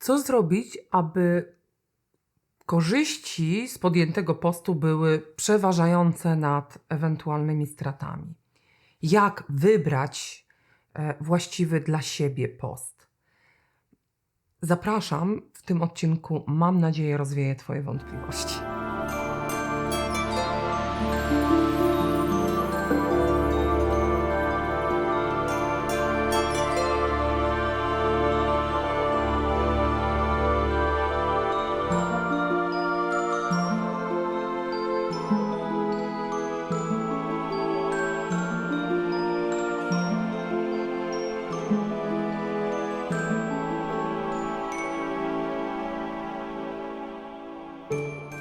Co zrobić, aby korzyści z podjętego postu były przeważające nad ewentualnymi stratami? Jak wybrać e, właściwy dla siebie post? Zapraszam w tym odcinku. Mam nadzieję, rozwieję Twoje wątpliwości.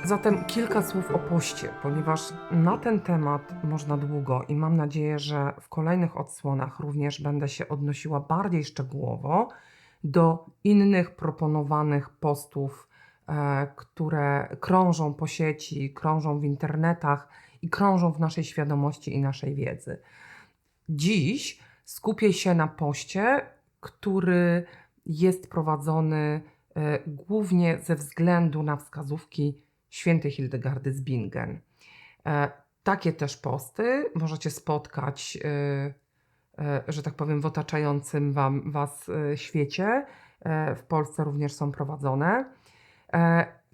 Zatem kilka słów o poście, ponieważ na ten temat można długo i mam nadzieję, że w kolejnych odsłonach również będę się odnosiła bardziej szczegółowo do innych proponowanych postów, e, które krążą po sieci, krążą w internetach i krążą w naszej świadomości i naszej wiedzy. Dziś skupię się na poście, który jest prowadzony e, głównie ze względu na wskazówki świętej Hildegardy z Bingen. E, Takie też posty możecie spotkać, e, e, że tak powiem, w otaczającym wam, Was świecie. W Polsce również są prowadzone.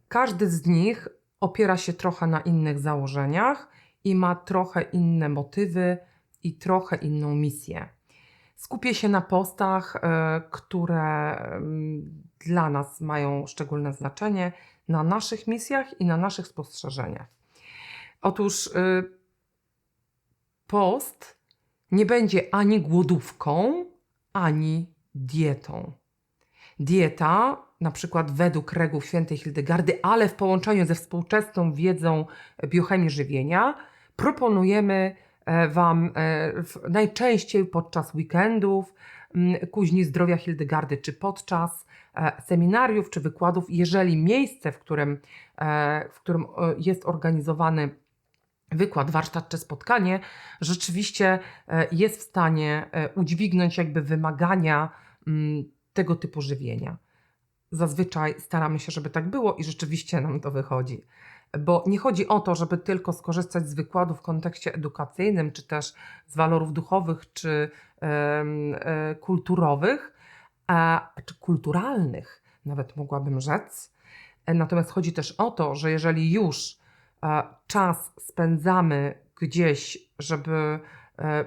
Każdy z nich opiera się trochę na innych założeniach i ma trochę inne motywy i trochę inną misję. Skupię się na postach, które mm, dla nas mają szczególne znaczenie, na naszych misjach i na naszych spostrzeżeniach. Otóż y, post nie będzie ani głodówką, ani dietą. Dieta, na przykład według reguł świętej Hildegardy, ale w połączeniu ze współczesną wiedzą biochemii żywienia, proponujemy e, Wam e, najczęściej podczas weekendów, kuźni zdrowia Hildegardy, czy podczas e, seminariów, czy wykładów, jeżeli miejsce, w którym, e, w którym e, jest organizowany wykład, warsztat czy spotkanie, rzeczywiście jest w stanie udźwignąć jakby wymagania mm, tego typu żywienia. Zazwyczaj staramy się, żeby tak było i rzeczywiście nam to wychodzi. Bo nie chodzi o to, żeby tylko skorzystać z wykładu w kontekście edukacyjnym, czy też z walorów duchowych, czy e, kulturowych, a, czy kulturalnych, nawet mogłabym rzec. E, Natomiast chodzi też o to, że jeżeli już e, czas spędzamy gdzieś, żeby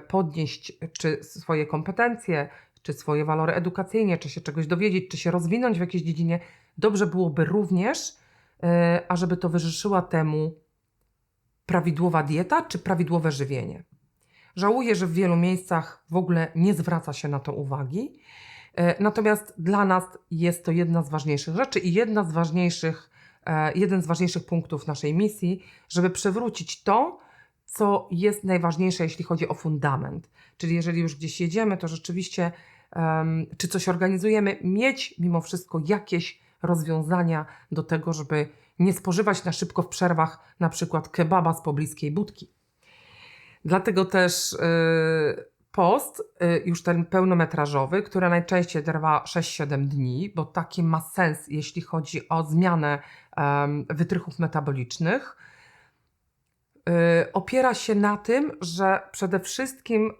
podnieść czy swoje kompetencje, czy swoje walory edukacyjne, czy się czegoś dowiedzieć, czy się rozwinąć w jakiejś dziedzinie, dobrze byłoby również, e, ażeby towarzyszyła temu prawidłowa dieta czy prawidłowe żywienie. Żałuję, że w wielu miejscach w ogóle nie zwraca się na to uwagi. E, Natomiast dla nas jest to jedna z ważniejszych rzeczy i jedna z ważniejszych, e, jeden z ważniejszych punktów naszej misji, żeby przywrócić to, co jest najważniejsze, jeśli chodzi o fundament. Czyli jeżeli już gdzieś jedziemy, to rzeczywiście, czy coś organizujemy, mieć mimo wszystko jakieś rozwiązania do tego, żeby nie spożywać na szybko w przerwach na przykład kebaba z pobliskiej budki. Dlatego też y, post, y, już ten pełnometrażowy, który najczęściej trwa 6-7 dni, bo taki ma sens, jeśli chodzi o zmianę wytrychów metabolicznych, y, opiera się na tym, że przede wszystkim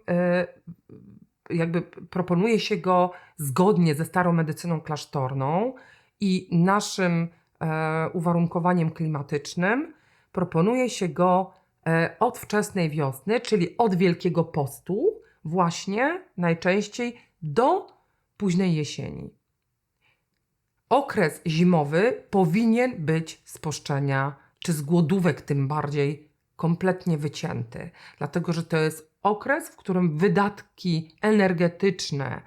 jakby proponuje się go zgodnie ze starą medycyną klasztorną i naszym e, uwarunkowaniem klimatycznym. Proponuje się go e, od wczesnej wiosny, czyli od Wielkiego Postu, właśnie najczęściej do późnej jesieni. Okres zimowy powinien być z poszczenia, czy z głodówek tym bardziej, kompletnie wycięty, dlatego że to jest okres, w którym wydatki energetyczne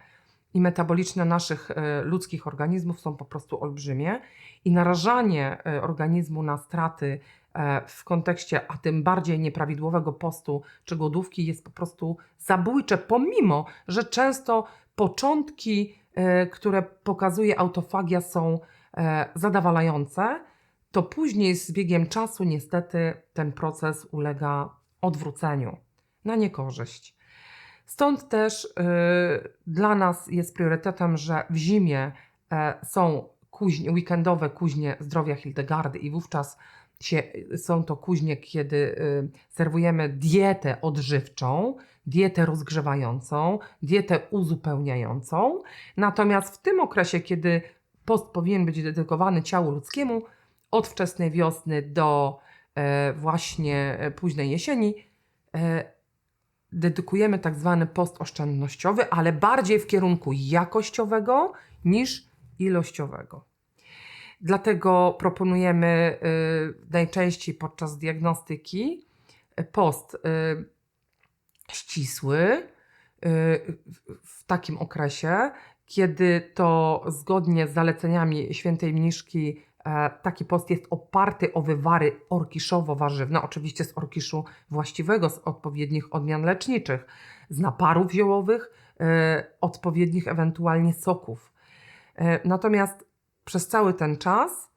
i metaboliczne naszych e, ludzkich organizmów są po prostu olbrzymie i narażanie e, organizmu na straty e, w kontekście, a tym bardziej nieprawidłowego postu czy głodówki jest po prostu zabójcze, pomimo, że często początki, które pokazuje autofagia są e, zadowalające, to później z biegiem czasu niestety ten proces ulega odwróceniu na niekorzyść. Stąd też y, dla nas jest priorytetem, że w zimie e, są kuźnie, weekendowe kuźnie zdrowia Hildegardy i wówczas się, są to kuźnie, kiedy y, serwujemy dietę odżywczą, dietę rozgrzewającą, dietę uzupełniającą. Natomiast w tym okresie, kiedy post powinien być dedykowany ciału ludzkiemu, od wczesnej wiosny do e, właśnie e, późnej jesieni, dedykujemy tak zwany post oszczędnościowy, ale bardziej w kierunku jakościowego niż ilościowego. Dlatego proponujemy y, najczęściej podczas diagnostyki y, post y, ścisły w- takim okresie, kiedy to zgodnie z zaleceniami świętej mniszki taki post jest oparty o wywary orkiszowo-warzywne, oczywiście z orkiszu właściwego, z odpowiednich odmian leczniczych, z naparów ziołowych, e, odpowiednich ewentualnie soków. E, Natomiast przez cały ten czas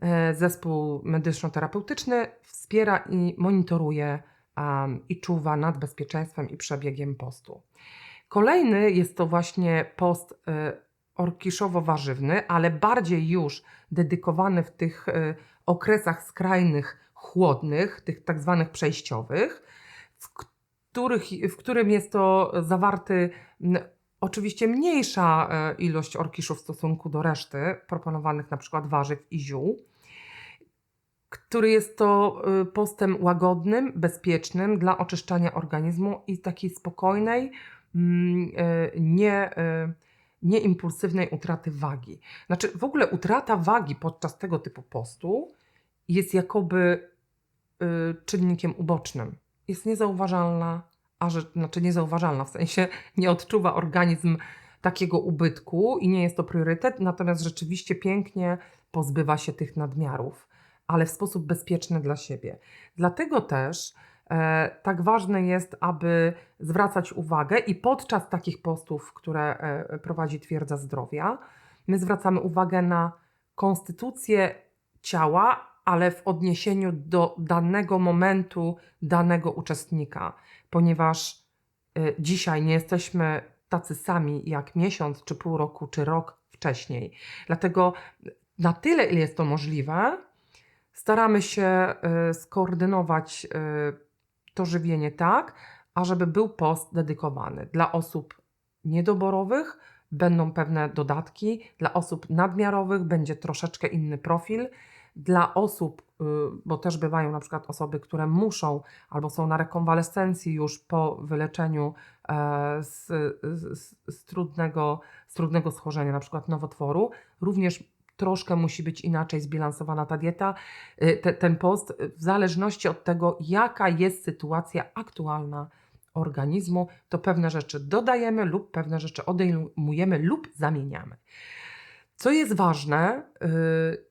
e, zespół medyczno-terapeutyczny wspiera i monitoruje i czuwa nad bezpieczeństwem i przebiegiem postu. Kolejny jest to właśnie post e, orkiszowo-warzywny, ale bardziej już dedykowany w tych e, okresach skrajnych, chłodnych, tych tak zwanych przejściowych, w, których, w którym jest to zawarty oczywiście mniejsza e, ilość orkiszów w stosunku do reszty proponowanych na przykład warzyw i ziół, który jest to y, postem łagodnym, bezpiecznym dla oczyszczania organizmu i takiej spokojnej, nie, nieimpulsywnej utraty wagi. Znaczy, w ogóle utrata wagi podczas tego typu postu jest jakoby y, czynnikiem ubocznym. Jest niezauważalna, a że, znaczy niezauważalna, w sensie nie odczuwa organizm takiego ubytku i nie jest to priorytet, natomiast rzeczywiście pięknie pozbywa się tych nadmiarów, ale w sposób bezpieczny dla siebie. Dlatego też tak ważne jest, aby zwracać uwagę i podczas takich postów, które e, prowadzi Twierdza Zdrowia, my zwracamy uwagę na konstytucję ciała, ale w odniesieniu do danego momentu, danego uczestnika, ponieważ y, dzisiaj nie jesteśmy tacy sami jak miesiąc, czy pół roku, czy rok wcześniej. Dlatego na tyle, ile jest to możliwe, staramy się skoordynować to żywienie tak, ażeby był post dedykowany dla osób niedoborowych. Będą pewne dodatki, dla osób nadmiarowych będzie troszeczkę inny profil, dla osób, y, bo też bywają na przykład osoby, które muszą albo są na rekonwalescencji już po wyleczeniu e, z, z, z, trudnego, z trudnego schorzenia, na przykład nowotworu, również troszkę musi być inaczej zbilansowana ta dieta, y, te, ten post, y, w zależności od tego, jaka jest sytuacja aktualna organizmu, to pewne rzeczy dodajemy lub pewne rzeczy odejmujemy lub zamieniamy. Co jest ważne, yy,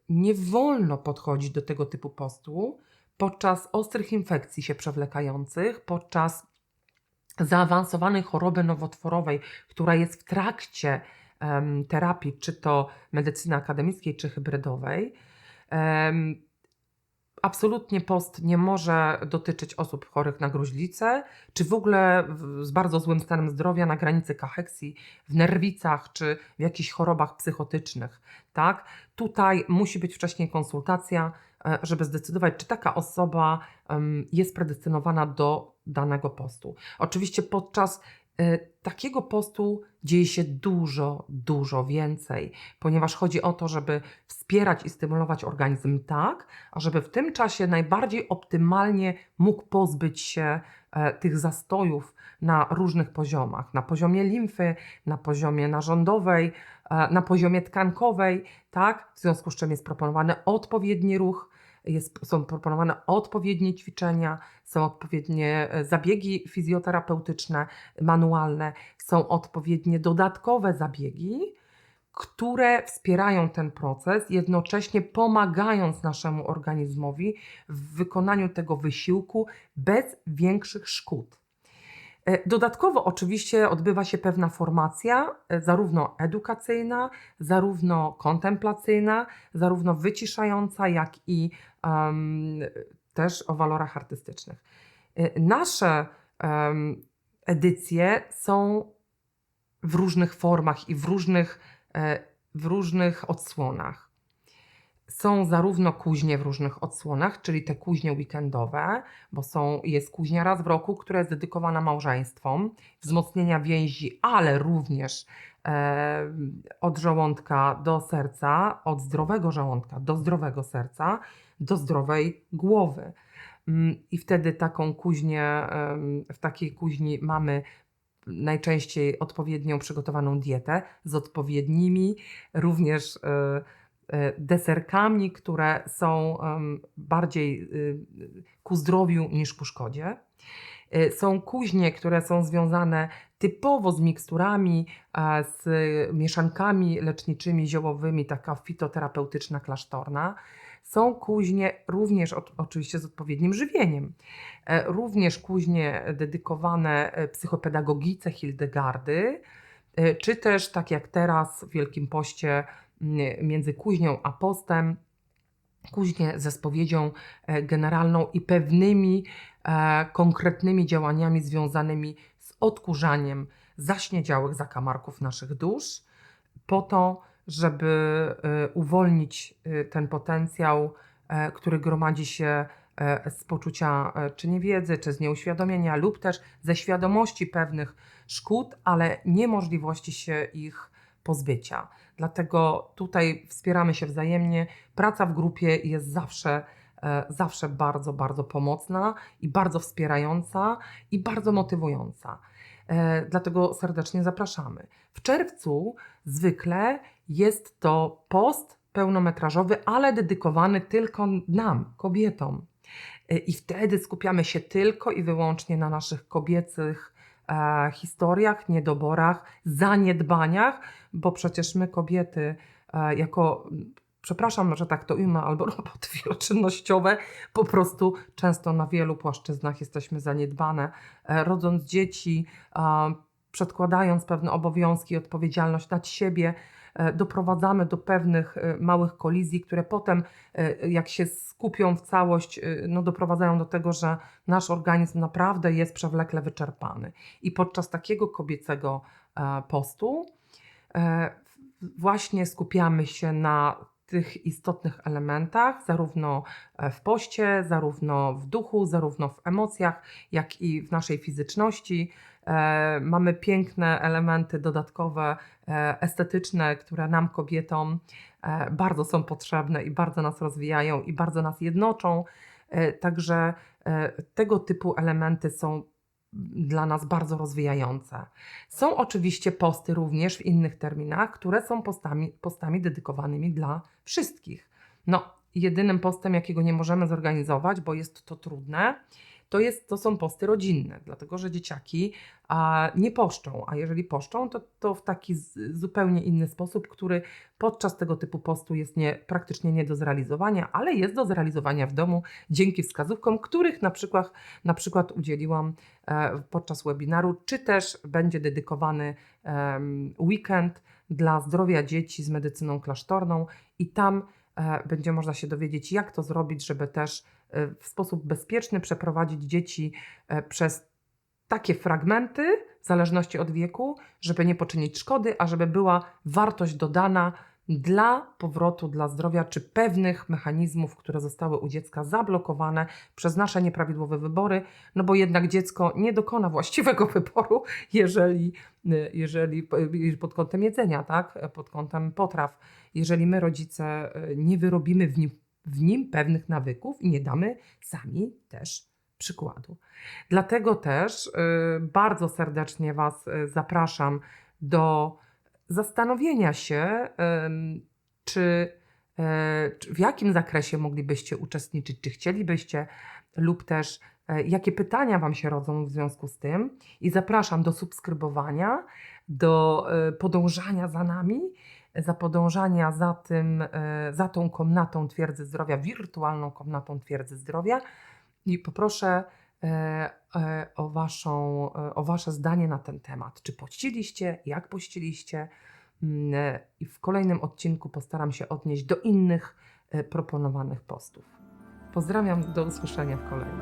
nie wolno podchodzić do tego typu postu podczas ostrych infekcji się przewlekających, podczas zaawansowanej choroby nowotworowej, która jest w trakcie terapii, czy to medycyny akademickiej, czy hybrydowej. Absolutnie post nie może dotyczyć osób chorych na gruźlicę, czy w ogóle z bardzo złym stanem zdrowia na granicy kacheksji, w nerwicach, czy w jakichś chorobach psychotycznych. Tak? Tutaj musi być wcześniej konsultacja, e, żeby zdecydować, czy taka osoba jest predestynowana do danego postu. Oczywiście podczas takiego postu dzieje się dużo, dużo więcej, ponieważ chodzi o to, żeby wspierać i stymulować organizm tak, ażeby w tym czasie najbardziej optymalnie mógł pozbyć się e, tych zastojów na różnych poziomach. Na poziomie limfy, na poziomie narządowej, e, na poziomie tkankowej, tak? W związku z czym jest proponowany odpowiedni ruch, jest, są proponowane odpowiednie ćwiczenia, są odpowiednie e, zabiegi fizjoterapeutyczne, manualne, są odpowiednie dodatkowe zabiegi, które wspierają ten proces, jednocześnie pomagając naszemu organizmowi w wykonaniu tego wysiłku bez większych szkód. E, Dodatkowo oczywiście odbywa się pewna formacja, e, zarówno edukacyjna, zarówno kontemplacyjna, zarówno wyciszająca, jak i em, też o walorach artystycznych. E, Nasze em, edycje są w różnych formach i w różnych, e, w różnych odsłonach. Są zarówno kuźnie w różnych odsłonach, czyli te kuźnie weekendowe, bo są, jest kuźnia raz w roku, która jest dedykowana małżeństwom, wzmocnienia więzi, ale również e, od żołądka do serca, od zdrowego żołądka do zdrowego serca, do zdrowej głowy. Mm, I wtedy taką kuźnię, w takiej kuźni mamy najczęściej odpowiednią przygotowaną dietę z odpowiednimi również e, e, deserkami, które są bardziej y, ku zdrowiu niż ku szkodzie. E, Są kuźnie, które są związane typowo z miksturami, z mieszankami leczniczymi, ziołowymi, taka fitoterapeutyczna, klasztorna. Są kuźnie również o- oczywiście z odpowiednim żywieniem. E, Również kuźnie dedykowane e, psychopedagogice Hildegardy, e, czy też tak jak teraz w Wielkim Poście między kuźnią a postem, kuźnie ze spowiedzią generalną i pewnymi konkretnymi działaniami związanymi z odkurzaniem zaśniedziałych zakamarków naszych dusz, po to, żeby e, uwolnić e, ten potencjał, e, który gromadzi się e, z poczucia e, czy niewiedzy, czy z nieuświadomienia, lub też ze świadomości pewnych szkód, ale niemożliwości się ich pozbycia. Dlatego tutaj wspieramy się wzajemnie. Praca w grupie jest zawsze, zawsze bardzo, bardzo pomocna i bardzo wspierająca i bardzo motywująca. E, Dlatego serdecznie zapraszamy. W czerwcu zwykle jest to post pełnometrażowy, ale dedykowany tylko nam, kobietom. E, I wtedy skupiamy się tylko i wyłącznie na naszych kobiecych e, historiach, niedoborach, zaniedbaniach, bo przecież my kobiety, e, jako, przepraszam, że tak to ujmę, albo roboty wieloczynnościowe, po prostu często na wielu płaszczyznach jesteśmy zaniedbane, e, rodząc dzieci, przedkładając pewne obowiązki, odpowiedzialność nad siebie, e, doprowadzamy do pewnych e, małych kolizji, które potem, jak się skupią w całość, no doprowadzają do tego, że nasz organizm naprawdę jest przewlekle wyczerpany. I podczas takiego kobiecego postu właśnie skupiamy się na tych istotnych elementach, zarówno e, w poście, zarówno w duchu, zarówno w emocjach, jak i w naszej fizyczności. E, mamy piękne elementy dodatkowe, e, estetyczne, które nam, kobietom, bardzo są potrzebne i bardzo nas rozwijają i bardzo nas jednoczą. Także tego typu elementy są dla nas bardzo rozwijające. Są oczywiście posty również w innych terminach, które są postami, postami dedykowanymi dla wszystkich. No, jedynym postem, jakiego nie możemy zorganizować, bo jest to trudne, to, jest, to są posty rodzinne, dlatego że dzieciaki a, nie poszczą, a jeżeli poszczą, to, to w taki z, zupełnie inny sposób, który podczas tego typu postu jest nie, praktycznie nie do zrealizowania, ale jest do zrealizowania w domu dzięki wskazówkom, których na przykład, na przykład udzieliłam e, podczas webinaru, czy też będzie dedykowany em, weekend dla zdrowia dzieci z medycyną klasztorną i tam e, będzie można się dowiedzieć, jak to zrobić, żeby też e, w sposób bezpieczny przeprowadzić dzieci e, przez takie fragmenty, w zależności od wieku, żeby nie poczynić szkody, a żeby była wartość dodana dla powrotu, dla zdrowia, czy pewnych mechanizmów, które zostały u dziecka zablokowane przez nasze nieprawidłowe wybory, no bo jednak dziecko nie dokona właściwego wyboru, jeżeli, jeżeli pod kątem jedzenia, tak, pod kątem potraw, jeżeli my rodzice nie wyrobimy w nim, w nim pewnych nawyków i nie damy sami też przykładu. Dlatego też y, bardzo serdecznie Was y, zapraszam do zastanowienia się, ym, czy, w jakim zakresie moglibyście uczestniczyć, czy chcielibyście, lub też jakie pytania Wam się rodzą w związku z tym. I zapraszam do subskrybowania, do podążania za nami, za podążania za, tym, e, za tą komnatą twierdzy zdrowia, wirtualną komnatą twierdzy zdrowia. I poproszę e, e, o, waszą, o Wasze zdanie na ten temat. Czy pościliście, jak pościliście? Mm, I w kolejnym odcinku postaram się odnieść do innych proponowanych postów. Pozdrawiam, do usłyszenia w kolejnym.